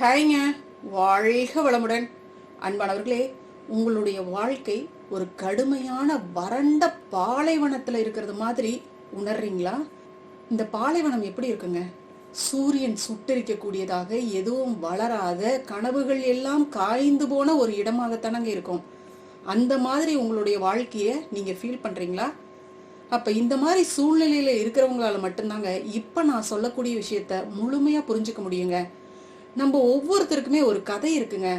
ஹாய்ங்க. வாழ்க வளமுடன். அன்பானவர்களே உங்களுடைய வாழ்க்கை ஒரு கடுமையான வறண்ட பாலைவனத்தில் இருக்கிறது மாதிரி உணர்றீங்களா? இந்த பாலைவனம் எப்படி இருக்குங்க? சூரியன் சுட்டரிக்கக்கூடியதாக எதுவும் வளராத கனவுகள் எல்லாம் காய்ந்து போன ஒரு இடமாகத்தானங்க இருக்கும். அந்த மாதிரி உங்களுடைய வாழ்க்கையை நீங்கள் ஃபீல் பண்ணுறீங்களா அப்போ இந்த மாதிரி சூழ்நிலையில் இருக்கிறவங்களால மட்டும்தாங்க இப்போ நான் சொல்லக்கூடிய விஷயத்த முழுமையாக புரிஞ்சுக்க முடியுங்க. நம்ம ஒவ்வொருத்தருக்குமே ஒரு கதை இருக்குங்க.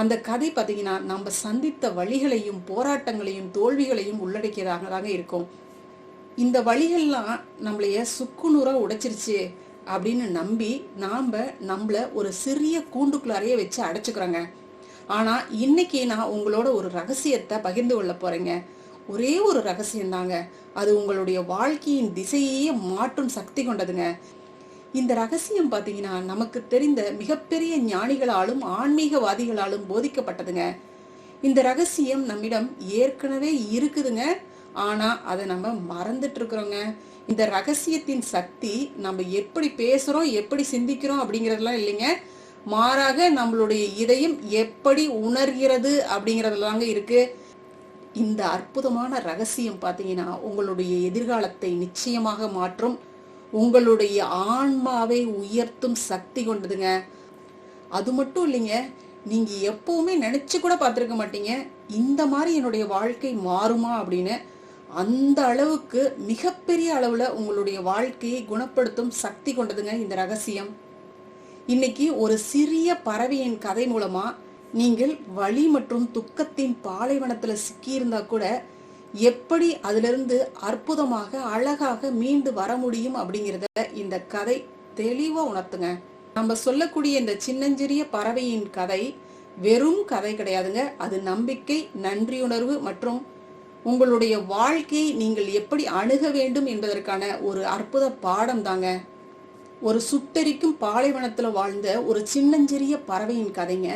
அந்த கதை பார்த்தீங்கன்னா நம்ம சந்தித்த வழிகளையும் போராட்டங்களையும் தோல்விகளையும் உள்ளடக்கியதாக தாங்க இருக்கும். இந்த வழிகள்லாம் நம்மளைய சுக்குநூறாக உடைச்சிருச்சு அப்படின்னு நம்பி நாம் நம்மள ஒரு சிறிய கூண்டுக்குள்ளாரையே வச்சு அடைச்சிக்கிறோங்க. ஆனால் இன்னைக்கு நான் உங்களோட ஒரு ரகசியத்தை பகிர்ந்து கொள்ள போகிறேங்க ஒரே ஒரு ரகசியம் தாங்க அது உங்களுடைய வாழ்க்கையின் திசையே மாற்றும் சக்தி கொண்டதுங்க. இந்த ரகசியம் பார்த்தீங்கன்னா நமக்கு தெரிந்த மிகப்பெரிய ஞானிகளாலும் ஆன்மீகவாதிகளாலும் போதிக்கப்பட்டதுங்க. இந்த ரகசியம் நம்மிடம் ஏற்கனவே இருக்குதுங்க. ஆனால் அதை நம்ம மறந்துட்டு இருக்கிறோங்க இந்த ரகசியத்தின் சக்தி நம்ம எப்படி பேசுகிறோம் எப்படி சிந்திக்கிறோம் அப்படிங்கிறதெல்லாம் இல்லைங்க. மாறாக நம்மளுடைய இதயம் எப்படி உணர்கிறது அப்படிங்கறதுலாங்க இருக்கு. இந்த அற்புதமான ரகசியம் பார்த்தீங்கன்னா உங்களுடைய எதிர்காலத்தை நிச்சயமாக மாற்றும். உங்களுடைய ஆன்மாவை உயர்த்தும் சக்தி கொண்டதுங்க. அது மட்டும் இல்லைங்க நீங்க எப்பவுமே நினைச்சு கூட பார்த்துருக்க மாட்டீங்க இந்த மாதிரி என்னுடைய வாழ்க்கை மாறுமா அப்படின்னு. அந்த அளவுக்கு மிகப்பெரிய அளவுல உங்களுடைய வாழ்க்கையை குணப்படுத்தும் சக்தி கொண்டதுங்க இந்த ரகசியம். இன்னைக்கு ஒரு சிறிய பறவையின் கதை மூலமா நீங்கள் வலி மற்றும் துக்கத்தின் பாலைவனத்துல சிக்கியிருந்தா கூட எப்படி அதிலிருந்து அற்புதமாக அழகாக மீண்டு வர முடியும் அப்படிங்கிறத இந்த கதை தெளிவா உணர்த்துங்க. நம்ம சொல்லக்கூடிய இந்த சின்னஞ்சிறிய பறவையின் கதை வெறும் கதை கிடையாதுங்க. அது நம்பிக்கை நன்றியுணர்வு மற்றும் உங்களுடைய வாழ்க்கையை நீங்கள் எப்படி அணுக வேண்டும் என்பதற்கான ஒரு அற்புத பாடம் தாங்க. ஒரு சுட்டெரிக்கும் பாலைவனத்தில் வாழ்ந்த ஒரு சின்னஞ்சிறிய பறவையின் கதைங்க.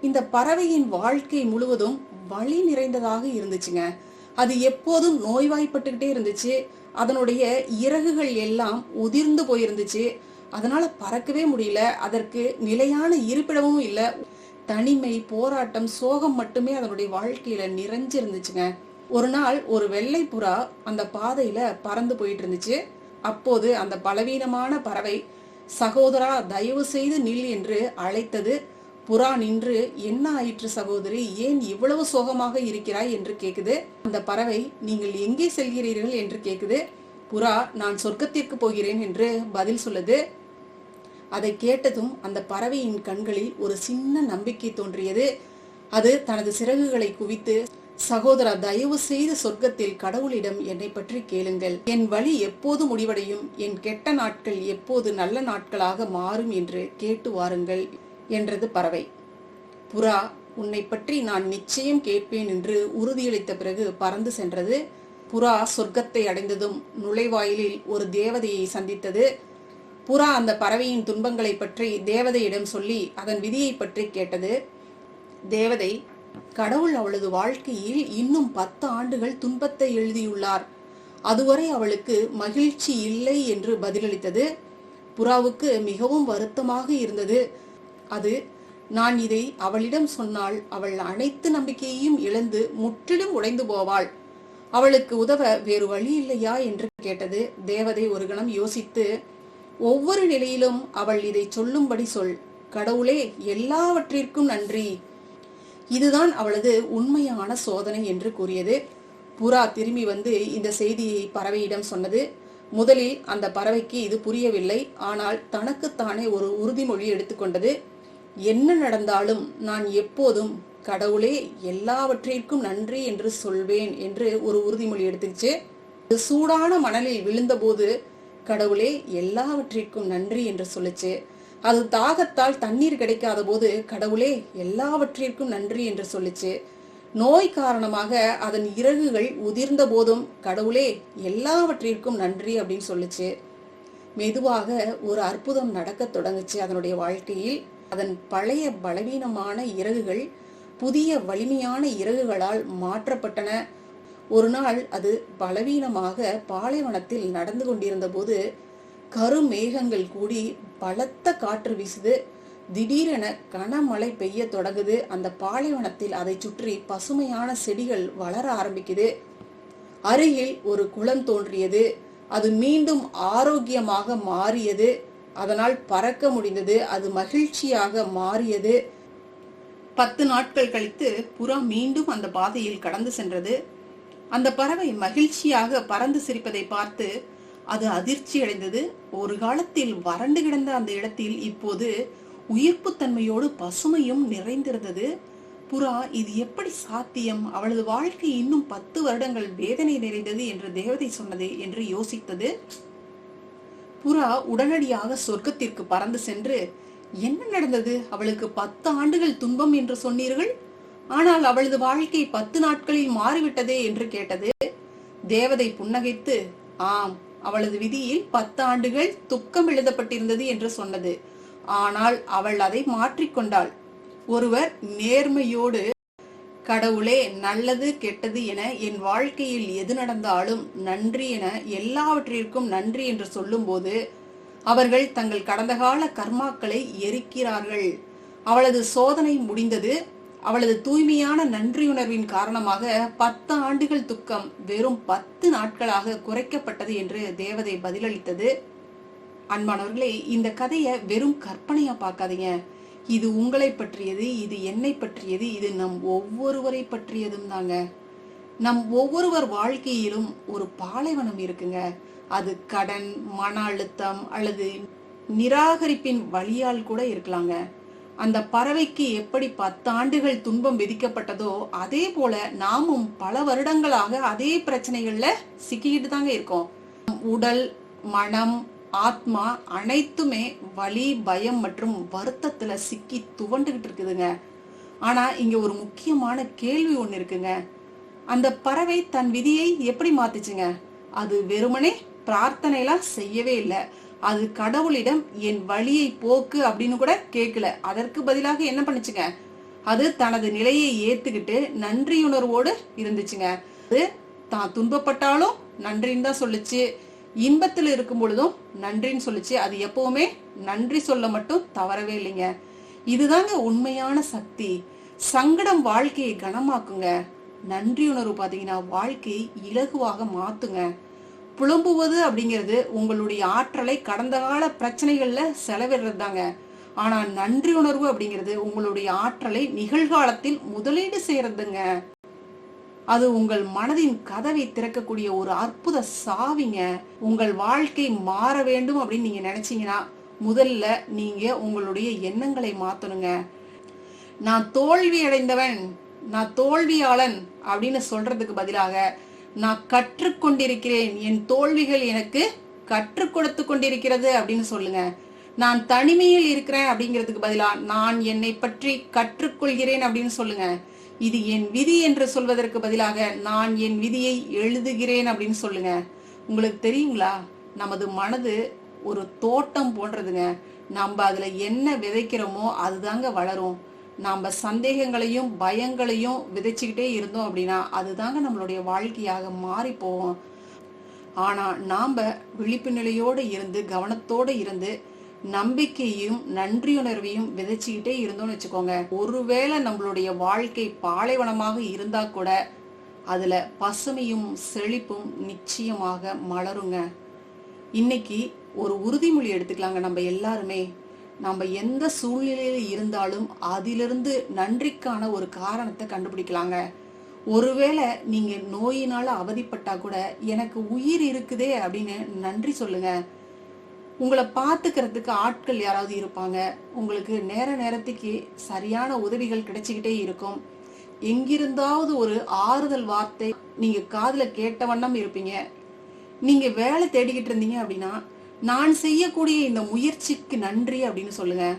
இந்த பறவையின் வாழ்க்கை முழுவதும் வழி நிறைந்ததாக இருந்துச்சுங்க. அது எப்போதும் நோய்வாய்ப்பட்டுக்கிட்டே இருந்துச்சு. அதனுடைய இறகுகள் எல்லாம் உதிர்ந்து போயிருந்துச்சு. அதனால பறக்கவே முடியல. அதற்கு நிலையான இருப்பிடமும் இல்லை. தனிமை போராட்டம் சோகம் மட்டுமே அதனுடைய வாழ்க்கையில நிறைஞ்சிருந்துச்சுங்க. ஒரு நாள் ஒரு வெள்ளை புறா அந்த பாதையில பறந்து போயிட்டு இருந்துச்சு அப்போது அந்த பலவீனமான பறவை சகோதரா தயவு செய்து நில் என்று அழைத்தது. புறா நின்று என்ன ஆயிற்று சகோதரி? ஏன் இவ்வளவு சோகமாக இருக்கிறாய்? என்று கேட்குது அந்த பறவை நீங்கள் எங்கே செல்கிறீர்கள்? என்று கேட்குது புறா நான் சொர்க்கத்திற்கு போகிறேன் என்று பதில் சொல்லுது. அதை கேட்டதும் அந்த பறவையின் கண்களில் ஒரு சின்ன நம்பிக்கை தோன்றியது. அது தனது சிறகுகளை குவித்து சகோதரா தயவு செய்து சொர்க்கத்தில் கடவுளிடம் என்னை பற்றி கேளுங்கள். என் வழி எப்போது முடிவடையும்? என் கெட்ட நாட்கள் எப்போது நல்ல நாட்களாக மாறும்? என்று கேட்டு வாருங்கள். என்றது பறவை. புறா உன்னை பற்றி நான் நிச்சயம் கேட்பேன் என்று உறுதியளித்த பிறகு பறந்து சென்றது. புறா சொர்க்கத்தை அடைந்ததும் நுழைவாயிலில் ஒரு தேவதையை சந்தித்தது. புறா அந்த பறவையின் துன்பங்களை பற்றி தேவதையிடம் சொல்லி அதன் விதியை பற்றி கேட்டது. தேவதை கடவுள் அவளது வாழ்க்கையில் இன்னும் பத்து ஆண்டுகள் துன்பத்தை எழுதியுள்ளார். அதுவரை அவளுக்கு மகிழ்ச்சி இல்லை என்று பதிலளித்தது. புறாவுக்கு மிகவும் வருத்தமாக இருந்தது. அது நான் இதை அவளிடம் சொன்னால் அவள் அனைத்து நம்பிக்கையையும் இழந்து முற்றிலும் உடைந்து போவாள். அவளுக்கு உதவ வேறு வழி இல்லையா? என்று கேட்டது. தேவதை ஒரு கணம் யோசித்து ஒவ்வொரு நிலையிலும் அவள் இதை சொல்லும்படி சொல். கடவுளே எல்லாவற்றிற்கும் நன்றி. இதுதான் அவளது உண்மையான சோதனை என்று கூறியது. புறா திரும்பி வந்து இந்த செய்தியை பறவையிடம் சொன்னது. முதலில் அந்த பறவைக்கு இது புரியவில்லை. ஆனால் தனக்குத்தானே ஒரு உறுதிமொழி எடுத்துக்கொண்டது என்ன நடந்தாலும் நான் எப்போதும் கடவுளே எல்லாவற்றிற்கும் நன்றி என்று சொல்வேன் என்று ஒரு உறுதிமொழி எடுத்துச்சு. சூடான மணலில் விழுந்தபோது கடவுளே எல்லாவற்றிற்கும் நன்றி என்று சொல்லுச்சு. அது தாகத்தால் தண்ணீர் கிடைக்காத போது கடவுளே எல்லாவற்றிற்கும் நன்றி என்று சொல்லுச்சு. நோய் காரணமாக அதன் இறகுகள் உதிர்ந்த போதும் கடவுளே எல்லாவற்றிற்கும் நன்றி அப்படின்னு சொல்லுச்சு. மெதுவாக ஒரு அற்புதம் நடக்க தொடங்குச்சு அதனுடைய வாழ்க்கையில். அதன் பழைய பலவீனமான இறகுகள் புதிய வலிமையான இறகுகளால் மாற்றப்பட்டன. ஒரு நாள் அது பலவீனமாக பாலைவனத்தில் நடந்து கொண்டிருந்த போது கருமேகங்கள் கூடி பலத்த காற்று வீசுது. திடீரென கனமழை பெய்ய தொடங்குது. அந்த பாலைவனத்தில் அதை சுற்றி பசுமையான செடிகள் வளர ஆரம்பிக்குது. அருகில் ஒரு குளம் தோன்றியது. அது மீண்டும் ஆரோக்கியமாக மாறியது. அதனால் பறக்க முடிந்தது. அது மகிழ்ச்சியாக மாறியது. பத்து நாட்கள் கழித்து புறா மீண்டும் அந்த பாதையில் கடந்து சென்றது. அந்த பறவை மகிழ்ச்சியாக பறந்து சிரிப்பதை பார்த்து அது அதிர்ச்சி அடைந்தது. ஒரு காலத்தில் வறண்டு கிடந்த அந்த இடத்தில் இப்போது உயிர்ப்புத்தன்மையோடு பசுமையும் நிறைந்திருந்தது. புறா இது எப்படி சாத்தியம்? அவளது வாழ்க்கை இன்னும் பத்து வருடங்கள் வேதனை நிறைந்தது என்று தேவதை சொன்னது என்று யோசித்தது. புறா உடனடியாக சொர்க்கத்திற்கு பறந்து சென்று என்ன நடந்தது? அவளுக்கு பத்து ஆண்டுகள் துன்பம் என்று சொன்னீர்கள்? ஆனால் அவளது வாழ்க்கை பத்து நாட்களில் மாறிவிட்டதே என்று கேட்டது தேவதை புன்னகைத்து ஆம் அவளது விதியில் பத்து ஆண்டுகள் துக்கம் எழுதப்பட்டிருந்தது என்று சொன்னது. ஆனால் அவள் அதை மாற்றிக்கொண்டாள். ஒருவர் நேர்மையோடு கடவுளே நல்லது கெட்டது என என் வாழ்க்கையில் எது நடந்தாலும் நன்றி என எல்லாவற்றிற்கும் நன்றி என்று சொல்லும்போது அவர்கள் தங்கள் கடந்த கால கர்மாக்களை எரிக்கிறார்கள். அவளது சோதனை முடிந்தது. அவளது தூய்மையான நன்றியுணர்வின் காரணமாக பத்து ஆண்டுகள் துக்கம் வெறும் பத்து நாட்களாக குறைக்கப்பட்டது என்று தேவதை பதிலளித்தது. அன்பானவர்களே இந்த கதையை வெறும் கற்பனையா பார்க்காதீங்க. இது உங்களை பற்றியது இது என்னை பற்றியது இது நம் ஒவ்வொருவரை பற்றியதும் தாங்க. நம் ஒவ்வொருவர் வாழ்க்கையிலும் ஒரு பாலைவனம் இருக்குங்க. அது கடன் மன அழுத்தம் அல்லது நிராகரிப்பின் வழியால் கூட இருக்கலாங்க. அந்த பறவைக்கு எப்படி பத்தாண்டுகள் துன்பம் விதிக்கப்பட்டதோ அதே போல நாமும் பல வருடங்களாக அதே பிரச்சனைகள்ல சிக்கிக்கிட்டு தாங்க இருக்கோம். உடல் மனம் ஆத்மா அனைத்துமே வலி பயம் மற்றும் வருத்தத்துல சிக்கி துவண்டுகிட்டு இருக்குதுங்க. ஆனா இங்க ஒரு முக்கியமான கேள்வி ஒண்ணு இருக்குங்க. அந்த பறவை தன் விதியை எப்படி மாத்துச்சுங்க? அது வெறுமனே பிரார்த்தனைலாம் செய்யவே இல்லை. அது கடவுளிடம் என் வழியை போக்கு அப்படின்னு கூட கேட்கல. அதற்கு பதிலாக என்ன பண்ணுச்சுங்க? அது தனது நிலையை ஏத்துக்கிட்டு நன்றியுணர்வோடு இருந்துச்சுங்க. அது தான் துன்பப்பட்டாலும் நன்றின்னு தான் சொல்லுச்சு. இன்பத்தில் இருக்கும் பொழுதும் நன்றின்னு சொல்லிச்சு. அது எப்பவுமே நன்றி சொல்ல மட்டும் தவறவே இல்லைங்க. இதுதாங்க உண்மையான சக்தி. சங்கடம் வாழ்க்கையை கனமாக்குங்க. நன்றி உணர்வு பார்த்தீங்கன்னா வாழ்க்கையை இலகுவாக மாத்துங்க. புலம்புவது அப்படிங்கிறது உங்களுடைய ஆற்றலை கடந்த கால பிரச்சனைகள்ல செலவிடுறது தாங்க ஆனா நன்றி உணர்வு அப்படிங்கிறது உங்களுடைய ஆற்றலை நிகழ்காலத்தில் முதலீடு செய்யறதுங்க. அது உங்கள் மனதின் கதவை திறக்கக்கூடிய ஒரு அற்புத சாவிங்க. உங்கள் வாழ்க்கை மாற வேண்டும் அப்படின்னு நீங்க நினைச்சீங்கன்னா முதல்ல நீங்க உங்களுடைய எண்ணங்களை மாத்தணுங்க. நான் தோல்வி அடைந்தவன் நான் தோல்வியாளன் அப்படின்னு சொல்றதுக்கு பதிலாக நான் கற்றுக்கொண்டிருக்கிறேன் என் தோல்விகள் எனக்கு கற்றுக் கொடுத்து கொண்டிருக்கிறது அப்படின்னு சொல்லுங்க. நான் தனிமையில் இருக்கிறேன் அப்படிங்கிறதுக்கு பதிலாக நான் என்னை பற்றி கற்றுக்கொள்கிறேன் அப்படின்னு சொல்லுங்க. இது என் விதி என்று சொல்வதற்கு பதிலாக நான் என் விதியை எழுதுகிறேன் அப்படின்னு சொல்லுங்க. உங்களுக்கு தெரியுங்களா? நமது மனது ஒரு தோட்டம் போன்றதுங்க. நம்ம அதுல என்ன விதைக்கிறோமோ அதுதாங்க வளரும். நாம் சந்தேகங்களையும் பயங்களையும் விதைச்சுக்கிட்டே இருந்தோம் அப்படின்னா அதுதாங்க நம்மளுடைய வாழ்க்கையாக மாறி போவோம் ஆனா நாம் விழிப்பு நிலையோடு இருந்து கவனத்தோடு இருந்து நம்பிக்கையும் நன்றியுணர்வையும் விதைச்சுக்கிட்டே இருந்தோம்னு வச்சுக்கோங்க. ஒருவேளை நம்மளுடைய வாழ்க்கை பாலைவனமாக இருந்தா கூட அதுல பசுமையும் செழிப்பும் நிச்சயமாக மலருங்க. இன்னைக்கு ஒரு உறுதிமொழி எடுத்துக்கலாங்க நம்ம எல்லாருமே. நம்ம எந்த சூழ்நிலையில இருந்தாலும் அதிலிருந்து நன்றிக்கான ஒரு காரணத்தை கண்டுபிடிக்கலாங்க. ஒருவேளை நீங்க நோயினால அவதிப்பட்டா கூட எனக்கு உயிர் இருக்குதே அப்படின்னு நன்றி சொல்லுங்க. உங்களை பார்த்துக்கிறதுக்கு ஆட்கள் யாராவது இருப்பாங்க? உங்களுக்கு நேர நேரத்துக்கு சரியான உதவிகள் கிடைச்சிக்கிட்டே இருக்கும். எங்கிருந்தாவது ஒரு ஆறுதல் வார்த்தை நீங்க காதுல கேட்ட வண்ணம் இருப்பீங்க. நீங்க வேலை தேடிக்கிட்டு இருந்தீங்க அப்படின்னா நான் செய்யக்கூடிய இந்த முயற்சிக்கு நன்றி அப்படின்னு சொல்லுங்க.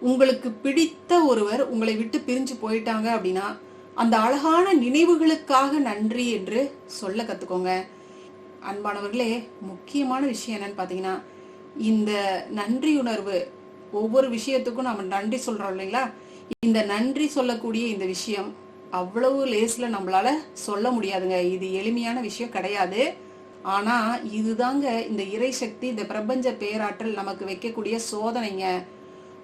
உங்களுக்கு பிடித்த ஒருவர் உங்களை விட்டு பிரிஞ்சு போயிட்டாங்க அப்படின்னா அந்த அழகான நினைவுகளுக்காக நன்றி என்று சொல்ல கத்துக்கோங்க. அன்பானவர்களே முக்கியமான விஷயம் என்னன்னு பார்த்தீங்கன்னா இந்த நன்றி உணர்வு ஒவ்வொரு விஷயத்துக்கும் நம்ம நன்றி சொல்கிறோம் இல்லைங்களா? இந்த நன்றி சொல்லக்கூடிய இந்த விஷயம் அவ்வளவு லேஸில் நம்மளால சொல்ல முடியாதுங்க. இது எளிமையான விஷயம் கிடையாது. ஆனால் இதுதாங்க இந்த இறை சக்தி இந்த பிரபஞ்ச பேராற்றல் நமக்கு வைக்கக்கூடிய சோதனைங்க.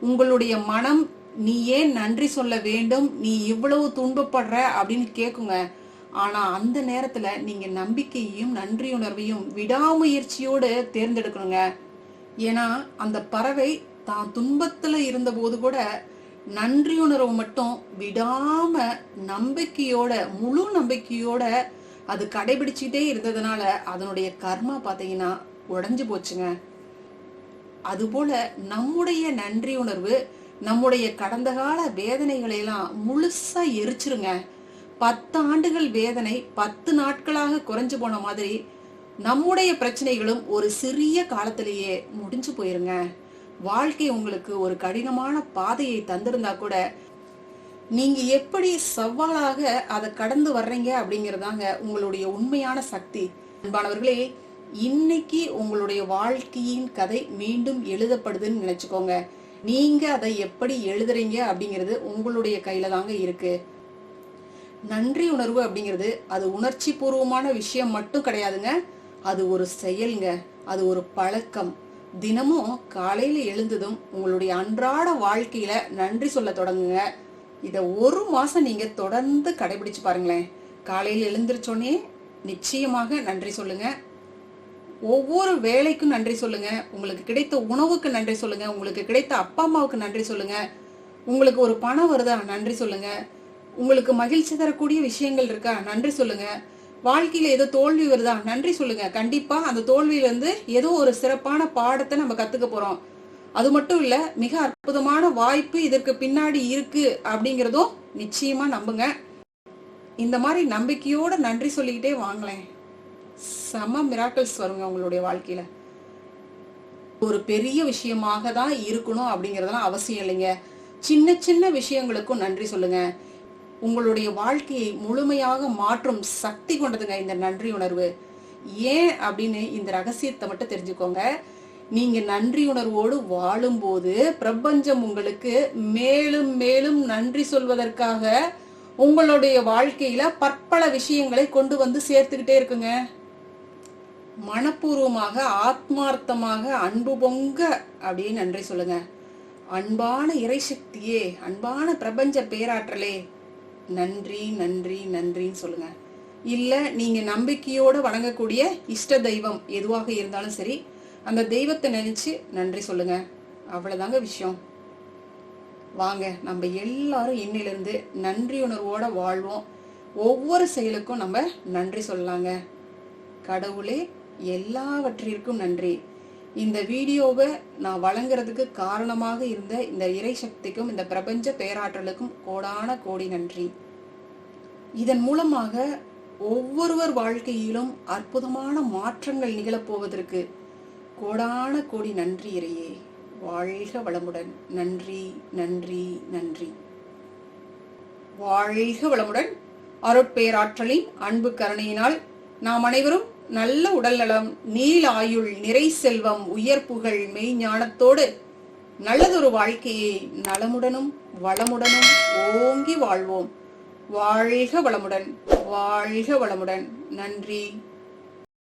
உங்களுடைய மனம் நீ ஏன் நன்றி சொல்ல வேண்டும்? நீ இவ்வளவு துன்பப்படுற? அப்படின்னு கேட்குங்க ஆனால் அந்த நேரத்தில் நீங்கள் நம்பிக்கையையும் நன்றியுணர்வையும் விடாமுயற்சியோடு தேர்ந்தெடுக்கணுங்க. ஏன்னா அந்த பறவை தான் துன்பத்தில் இருந்தபோது கூட நன்றியுணர்வு மட்டும் விடாம நம்பிக்கையோட முழு நம்பிக்கையோட அது கடைபிடிச்சிட்டே இருந்ததுனால அதனுடைய கர்மா பார்த்தீங்கன்னா உடஞ்சி போச்சுங்க. அதுபோல நம்முடைய நன்றி உணர்வு நம்முடைய கடந்த கால வேதனைகளையெல்லாம் முழுசா எரிச்சிருங்க. பத்து ஆண்டுகள் வேதனை பத்து நாட்களாக குறைஞ்சு போன மாதிரி நம்முடைய பிரச்சனைகளும் ஒரு சிறிய காலத்திலேயே முடிஞ்சு போயிருங்க. வாழ்க்கை உங்களுக்கு ஒரு கடினமான பாதையை தந்திருந்தா கூட நீங்க எப்படி சவாலாக அதை கடந்து வர்றீங்க அப்படிங்கறதாங்க உங்களுடைய உண்மையான சக்தி. அன்பானவர்களே இன்னைக்கு உங்களுடைய வாழ்க்கையின் கதை மீண்டும் எழுதப்படுதுன்னு நினைச்சுக்கோங்க. நீங்க அதை எப்படி எழுதுறீங்க அப்படிங்கிறது உங்களுடைய கையில தாங்க இருக்கு. நன்றி உணர்வு அப்படிங்கிறது அது உணர்ச்சி பூர்வமான விஷயம் மட்டும் கிடையாதுங்க. அது ஒரு செயல்ங்க. அது ஒரு பழக்கம். தினமும் காலையில எழுந்ததும் உங்களுடைய அன்றாட வாழ்க்கையில நன்றி சொல்ல தொடங்குங்க. இத ஒரு மாசம் நீங்க தொடர்ந்து கடைபிடிச்சு பாருங்களேன். காலையில எழுந்திருச்சோடனே நிச்சயமாக நன்றி சொல்லுங்க. ஒவ்வொரு வேலைக்கும் நன்றி சொல்லுங்க. உங்களுக்கு கிடைத்த உணவுக்கு நன்றி சொல்லுங்க. உங்களுக்கு கிடைத்த அப்பா அம்மாவுக்கு நன்றி சொல்லுங்க. உங்களுக்கு ஒரு பணம் வருதா நன்றி சொல்லுங்க. உங்களுக்கு மகிழ்ச்சி தரக்கூடிய விஷயங்கள் இருக்கா? நன்றி சொல்லுங்க. வாழ்க்கையில ஏதோ தோல்வி வருதா? நன்றி சொல்லுங்க. கண்டிப்பா அந்த தோல்வியில இருந்து ஏதோ ஒரு சிறப்பான பாடத்தை நம்ம கத்துக்க போறோம். அது மட்டும் இல்ல மிக அற்புதமான வாய்ப்பு இதற்கு பின்னாடி இருக்கு அப்படிங்கறதும் நிச்சயமா நம்புங்க. இந்த மாதிரி நம்பிக்கையோட நன்றி சொல்லிக்கிட்டே வாங்களேன். செம மிராக்கல்ஸ் வருங்க உங்களுடைய வாழ்க்கையில. ஒரு பெரிய விஷயமாக தான் இருக்கணும் அப்படிங்கறதெல்லாம் அவசியம் இல்லைங்க. சின்ன சின்ன விஷயங்களுக்கும் நன்றி சொல்லுங்க. உங்களுடைய வாழ்க்கையை முழுமையாக மாற்றும் சக்தி கொண்டதுங்க இந்த நன்றி உணர்வு. ஏன் அப்படின்னு இந்த ரகசியத்தை மட்டும் தெரிஞ்சுக்கோங்க. நீங்க நன்றி உணர்வோடு வாழும்போது பிரபஞ்சம் உங்களுக்கு மேலும் மேலும் நன்றி சொல்வதற்காக உங்களுடைய வாழ்க்கையில பற்பல விஷயங்களை கொண்டு வந்து சேர்த்துக்கிட்டே இருக்குங்க. மனப்பூர்வமாக ஆத்மார்த்தமாக அன்பு பொங்க அப்படியே நன்றி சொல்லுங்க. அன்பான இறைசக்தியே அன்பான பிரபஞ்ச பேராற்றலே நன்றி நன்றி நன்றின்னு சொல்லுங்க. இல்ல நீங்க நம்பிக்கையோட வணங்கக்கூடிய இஷ்ட தெய்வம் எதுவாக இருந்தாலும் சரி அந்த தெய்வத்தை நினைச்சு நன்றி சொல்லுங்க. அவ்வளவுதாங்க விஷயம். வாங்க நம்ம எல்லாரும் இன்னிலிருந்து நன்றி உணர்வோட வாழ்வோம். ஒவ்வொரு செயலுக்கும் நம்ம நன்றி சொல்லலாங்க. கடவுளே எல்லாவற்றிற்கும் நன்றி. இந்த வீடியோவை நான் வழங்குறதுக்கு காரணமாக இருந்த இந்த இறை சக்திக்கும் இந்த பிரபஞ்ச பேராற்றலுக்கும் கோடான கோடி நன்றி. இதன் மூலமாக ஒவ்வொருவர் வாழ்க்கையிலும் அற்புதமான மாற்றங்கள் நிகழப்போவதற்கு கோடான கோடி நன்றி இறையே. வாழ்க வளமுடன். நன்றி நன்றி நன்றி. வாழ்க வளமுடன். அருட்பேராற்றலின் அன்பு கருணையினால் நாம் அனைவரும் நல்ல உடல்நலம் நீள் நிறை செல்வம் உயர் புகழ் மெய்ஞானத்தோடு நல்லதொரு வாழ்க்கையை நலமுடனும் வளமுடனும் ஓங்கி வாழ்வோம். வாழ்க வளமுடன் வாழ்க வளமுடன். நன்றி.